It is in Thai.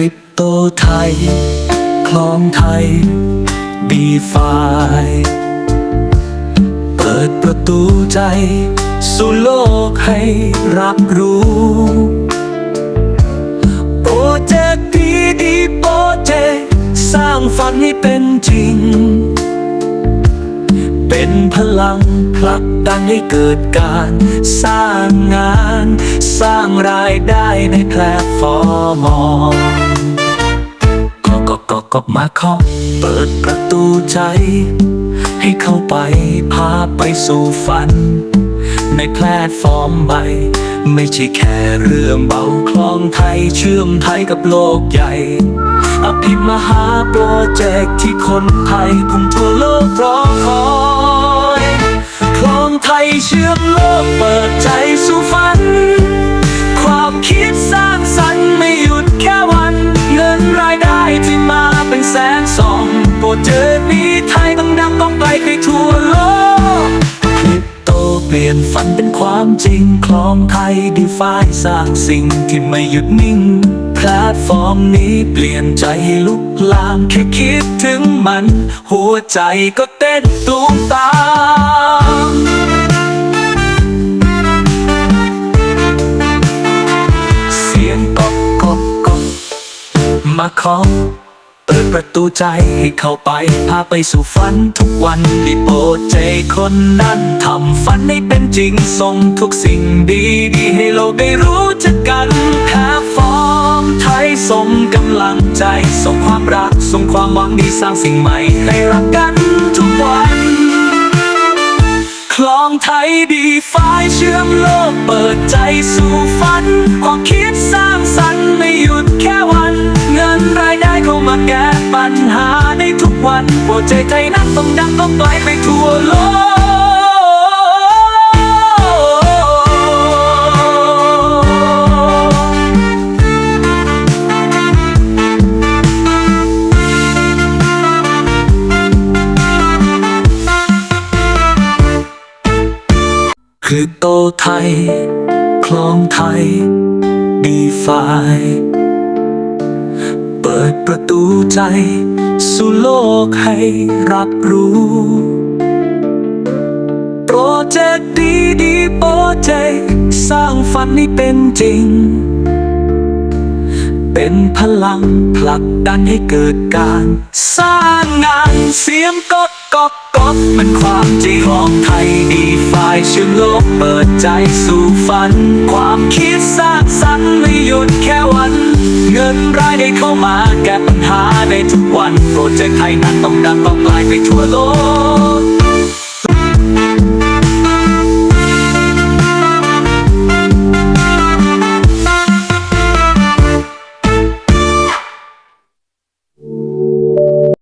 ริปโตไทย คลองไทยดีฟายเปิดประตูใจ สู่โลกให้รับรู้โปรเจกต์ดีดีโปรเจกต์สร้างฝันให้เป็นจริง เป็นพลังผลักดันให้เกิดการสร้างงาน สร้างรายได้ในแพลตฟอร์ม ก็มาเคาะเปิดประตูใจ ให้เข้าไปพาไปสู่ฝัน ในแพลตฟอร์มใหม่ไม่ใช่แค่เรื่องเบาคลองไทยเชื่อมไทยกับโลกใหญ่ อภิมหาโปรเจกต์ที่คนไทยพุ่งทั่วโลกรอคอยคลองไทยเชื่อมโลกเปิดใจสู่ฝัน ฝันเป็นความจริงคลองไทยดีฟายสร้างสิ่งที่ไม่หยุดนิ่ง แพลตฟอร์มนี้เปลี่ยนใจให้ลุกลามแค่คิดถึงมัน หัวใจก็เต้นตูมตามเสียงก๊อกก๊อกก๊อกมาเคาะเปิดประตูใจให้เข้าไป พาไปสู่ฝันทุกวันได้โปรดใจคนนั้นทำฝันให้เป็นจริงส่งทุกสิ่งดีดีให้โลกได้รู้จักกันแพลตฟอร์มไทยส่งกำลังใจ ส่งความรัก ส่งความหวังดีสร้างสิ่งใหม่ ให้รักกันทุกวัน คลองไทยดีไฟเชื่อมโลกเปิดใจสู่ฝัน ความคิดสร้างสรรค์ วันโปรเจไทยนั้นต้องดังต้องไกลไปทั่วโลกคือโตไทย คลองไทย ดีฟาย เปิดประตูใจ สู่โลกให้รับรู้ โปรเจกต์ดีดีๆโปรเจกต์สร้างฝันให้เป็นจริง เป็นพลังผลักดันให้เกิดการ สร้างงานเสียงก๊อกก๊อกก๊อกมันความจริงของไทยดีฝ่ายชื่อโลกเปิดใจสู่ฝัน ความคิดสร้างสรรค์ไม่หยุดแค่วัน นรายได้เข้ามาแก้ปัญหาในทุกวัน โปรเจกต์ไทยนั้นต้องดังต้องไกลไปทั่วโลก